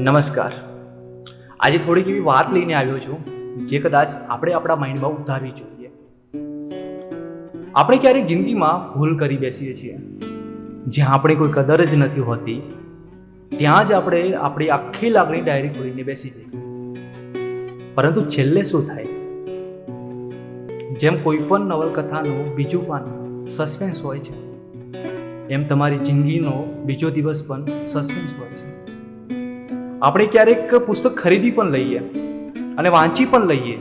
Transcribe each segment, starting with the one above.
નમસ્કાર. આજે થોડીક એવી વાત લઈને આવ્યો છું, જે કદાચ આપણે આપણા માઇન્ડમાં ઉતારવી જોઈએ. આપણે ક્યારેક જિંદગીમાં ભૂલ કરી બેસીએ છીએ. જ્યાં આપણે કોઈ કદર જ નથી હોતી, ત્યાં જ આપણે આપણી આખી લાગણી ડાયરી ખોલીને બેસી જઈએ. પરંતુ છેલ્લે શું થાય? જેમ કોઈ પણ નવલકથાનું બીજું પાન સસ્પેન્સ હોય છે, એમ તમારી જિંદગીનો બીજો દિવસ પણ સસ્પેન્સ હોય છે. આપણે ક્યારેક પુસ્તક ખરીદી પણ લઈએ અને વાંચી પણ લઈએ.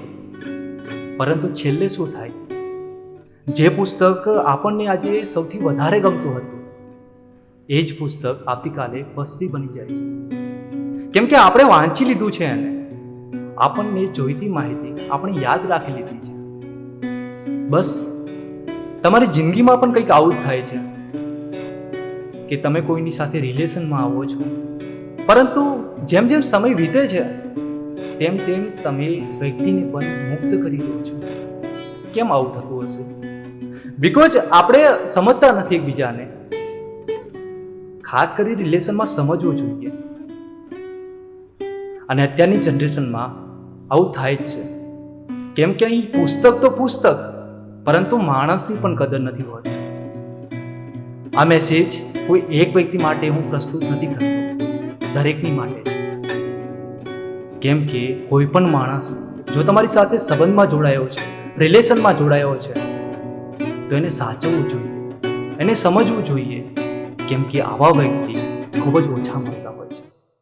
પરંતુ છેલ્લે શું થાય? જે પુસ્તક આપણને આજે સૌથી વધારે ગમતું હતું, એ જ પુસ્તક આવતીકાલે પસ્તી બની જાય છે. કેમ કે આપણે વાંચી લીધું છે એને. આપણને જોઈતી માહિતી આપણે યાદ રાખી લીધી છે. બસ, તમારી જિંદગીમાં પણ કંઈક આવું જ થાય છે. કે તમે કોઈની સાથે રિલેશનમાં આવો છો. પરંતુ જેમ જેમ સમય વીતે છે, તેમ તેમ તમે વ્યક્તિને પણ મુક્ત કરી દો છો. કેમ આવું થતું હશે? બિકોઝ આપણે સમજતા નથી એકબીજાને. ખાસ કરી રિલેશનમાં સમજવું જોઈએ. અને અત્યારની જનરેશનમાં આવું થાય જ છે. કેમ કે અહીં પુસ્તક તો પુસ્તક, પરંતુ માણસની પણ કદર નથી હોતી. આ મેસેજ કોઈ એક વ્યક્તિ માટે હું પ્રસ્તુત નથી કરતો. દરેકની માટે. કેમ કે કોઈ પણ માણસ જો તમારી સાથે સંબંધમાં જોડાયો છે રિલેશનમાં જોડાયો છે, તો એને સાચવવું જોઈએ. એને સમજવું જોઈએ, કેમ કે આવા વ્યક્તિ ખૂબ જ ઓછા મળે